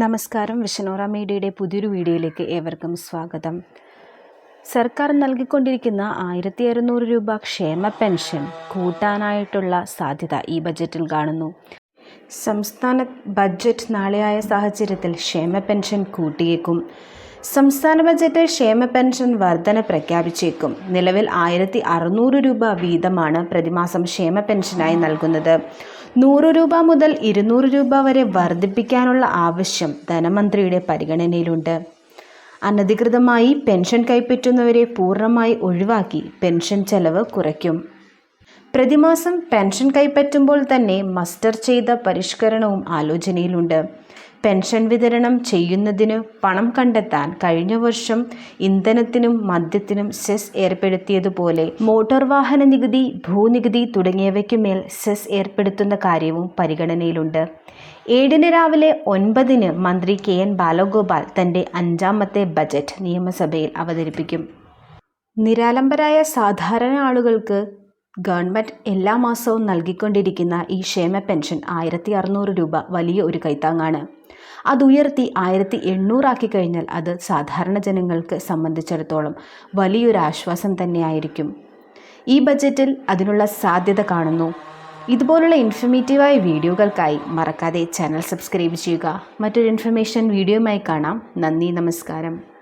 നമസ്കാരം. വിഷനോറ മീഡിയയുടെ പുതിയൊരു വീഡിയോയിലേക്ക് ഏവർക്കും സ്വാഗതം. സർക്കാർ നൽകിക്കൊണ്ടിരിക്കുന്ന ആയിരത്തി അറുന്നൂറ് രൂപ ക്ഷേമ പെൻഷൻ കൂട്ടാനായിട്ടുള്ള സാധ്യത ഈ ബജറ്റിൽ കാണുന്നു. സംസ്ഥാന ബജറ്റ് നാളെയായ സാഹചര്യത്തിൽ ക്ഷേമ പെൻഷൻ കൂട്ടിയേക്കും. സംസ്ഥാന ബജറ്റിൽ ക്ഷേമ പെൻഷൻ വർധന പ്രഖ്യാപിച്ചേക്കും. നിലവിൽ ആയിരത്തി അറുന്നൂറ് രൂപ വീതമാണ് പ്രതിമാസം ക്ഷേമ പെൻഷനായി നൽകുന്നത്. നൂറ് രൂപ മുതൽ ഇരുന്നൂറ് രൂപ വരെ വർദ്ധിപ്പിക്കാനുള്ള ആവശ്യം ധനമന്ത്രിയുടെ പരിഗണനയിലുണ്ട്. അനധികൃതമായി പെൻഷൻ കൈപ്പറ്റുന്നവരെ പൂർണമായി ഒഴിവാക്കി പെൻഷൻ ചെലവ് കുറയ്ക്കും. പ്രതിമാസം പെൻഷൻ കൈപ്പറ്റുമ്പോൾ തന്നെ മസ്റ്റർ ചെയ്ത പരിഷ്കരണവും ആലോചനയിലുണ്ട്. പെൻഷൻ വിതരണം ചെയ്യുന്നതിന് പണം കണ്ടെത്താൻ കഴിഞ്ഞ വർഷം ഇന്ധനത്തിനും മദ്യത്തിനും സെസ് ഏർപ്പെടുത്തിയതുപോലെ മോട്ടോർ വാഹന നികുതി ഭൂനികുതി തുടങ്ങിയവയ്ക്കുമേൽ സെസ് ഏർപ്പെടുത്തുന്ന കാര്യവും പരിഗണനയിലുണ്ട്. ഏഴിന് രാവിലെ ഒൻപതിന് മന്ത്രി കെ എൻ ബാലഗോപാൽ തന്റെ അഞ്ചാമത്തെ ബജറ്റ് നിയമസഭയിൽ അവതരിപ്പിക്കും. നിരാലംബരായ സാധാരണ ആളുകൾക്ക് ഗവൺമെന്റ് എല്ലാ മാസവും നൽകിക്കൊണ്ടിരിക്കുന്ന ഈ ക്ഷേമ പെൻഷൻ ആയിരത്തി അറുന്നൂറ് രൂപ വലിയ ഒരു കൈത്താങ്ങാണ്. അത് ഉയർത്തി ആയിരത്തി എണ്ണൂറാക്കി കഴിഞ്ഞാൽ അത് സാധാരണ ജനങ്ങൾക്ക് സംബന്ധിച്ചിടത്തോളം വലിയൊരു ആശ്വാസം തന്നെയായിരിക്കും. ഈ ബജറ്റിൽ അതിനുള്ള സാധ്യത കാണുന്നു. ഇതുപോലുള്ള ഇൻഫർമേറ്റീവായ വീഡിയോകൾക്കായി മറക്കാതെ ചാനൽ സബ്സ്ക്രൈബ് ചെയ്യുക. മറ്റൊരു ഇൻഫർമേഷൻ വീഡിയോയുമായി കാണാം. നന്ദി നമസ്കാരം.